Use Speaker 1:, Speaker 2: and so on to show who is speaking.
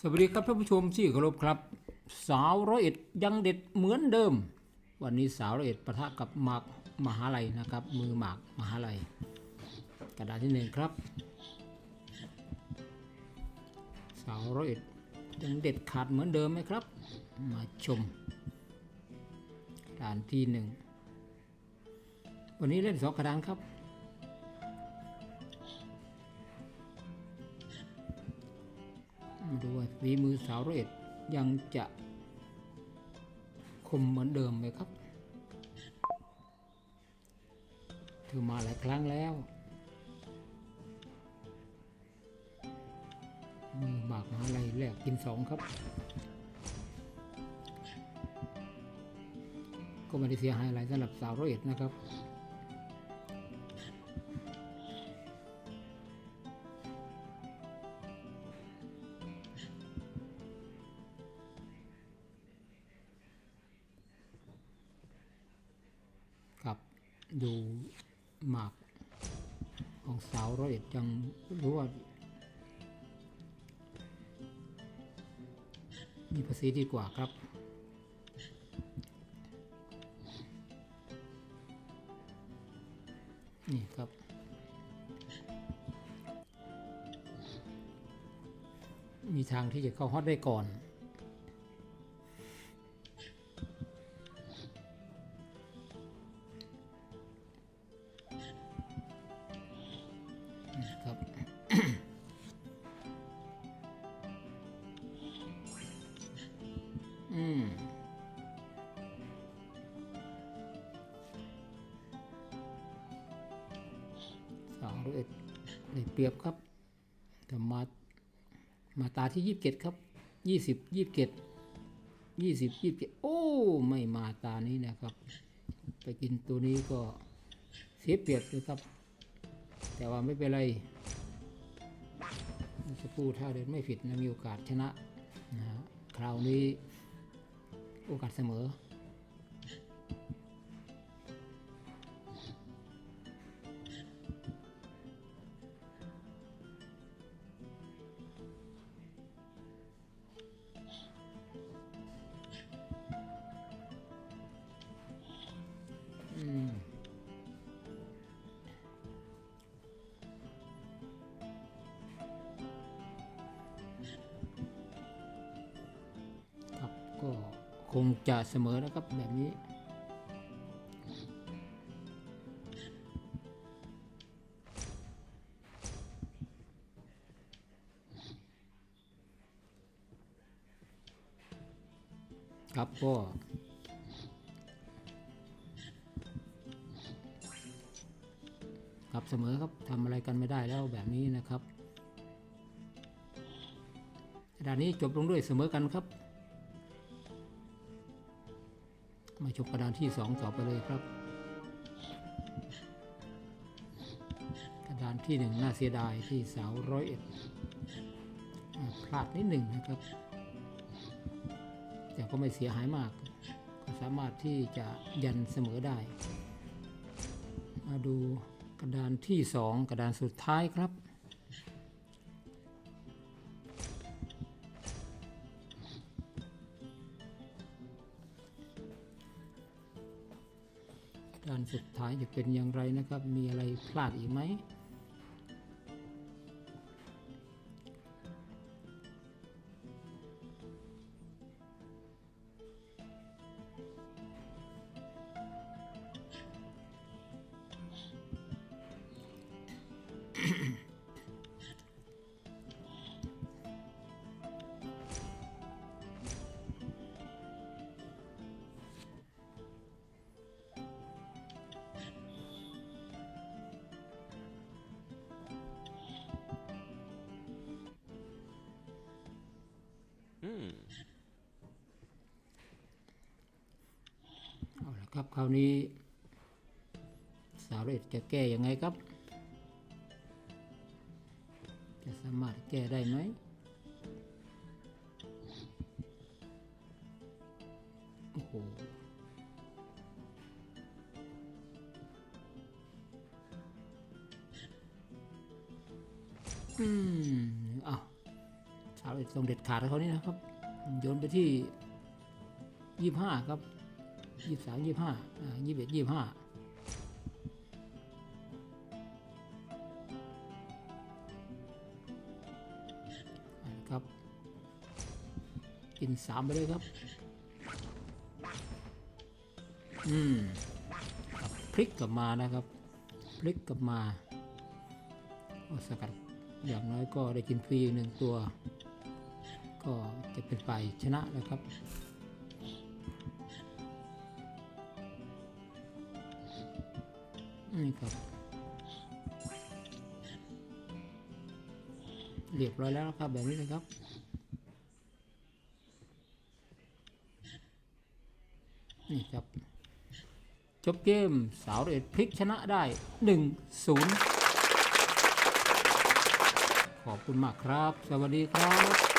Speaker 1: สวัสดีครับท่านผู้ชมที่เคารพครับ สาวร้อยเอ็ดยังเด็ดเหมือนเดิม วันนี้สาวร้อยเอ็ดปะทะกับหมากมหาลัยนะครับ มือหมากมหาลัย กระดาษที่หนึ่งครับ สาวร้อยเอ็ดยังเด็ดขาดเหมือนเดิมไหมครับ มาชมกระดานที่หนึ่งวันนี้เล่นสองกระดานครับ ฝีมือสาวร้อยเอ็ดยังจะคมเหมือนเดิมไหมครับ เธอมาหลายครั้งแล้วมือหมากมหาลัยแลกกินสองครับ ก็ไม่ได้เสียหายอะไรสำหรับสาวร้อยเอ็ดนะครับ ดูหมากของสาวร้อยเอ็ดยังรู้ว่า มีภาษีดีกว่าครับนี่ครับ มีทางที่จะเข้าฮอตได้ก่อน ครับ อืมสองร้อยเอ็ดเปรียบครับแต่มามาตาที่ยี่สิบเจ็ดครับยี่สิบยี่สิบเจ็ดยี่สิบยี่สิบเจ็ดโอ้ ไม่มาตานี้นะครับ ไปกินตัวนี้ก็เสียเปรียบเลยครับ แต่ว่าไม่เป็นไรสปูถ้าเดินไม่ผิดนะมีโอกาสชนะนะคราวนี้โอกาสเสมอ งจะเสมอนะครับแบบนี้ ครับก็ครับเสมอครับทำอะไรกันไม่ได้แล้วแบบนี้นะครับด่านนี้จบลงด้วยเสมอกันครับ มาชมกระดานที่สองต่อไปเลยครับ กระดานที่หนึ่งน่าเสียดายที่สาวร้อยเอ็ดพลาดนิดหนึ่งนะครับ แต่ก็ไม่เสียหายมาก ก็สามารถที่จะยันเสมอได้ มาดูกระดานที่สองกระดานสุดท้ายครับ กานสุดท้ายจะเป็นอย่างไรนะครับ มีอะไรพลาดอีกไหม เอาละครับคราวนี้ สาวเรศจะแก้ยังไงครับ จะสามารถแก้ได้ไหมโอ้โหอืม ต้องเด็ดขาดเขานี่นะครับ โยนไปที่ยี่ห้าครับยี่สามยี่ห้าอ่ายี่สิบเอ็ดยี่ห้าครับ กินสามไปเลยครับ อืมพลิกกลับมานะครับ พลิกกลับมาสกัดอย่างน้อยก็ได้กินฟรีหนึ่งตัว ก็จะเป็นฝ่ายชนะนะครับนี่ครับ เรียบร้อยแล้วนะครับแบบนี้นะครับนี่ครับ จบเกมสาวเอ็ดพลิกชนะได้ 1-0 ขอบคุณมากครับ สวัสดีครับ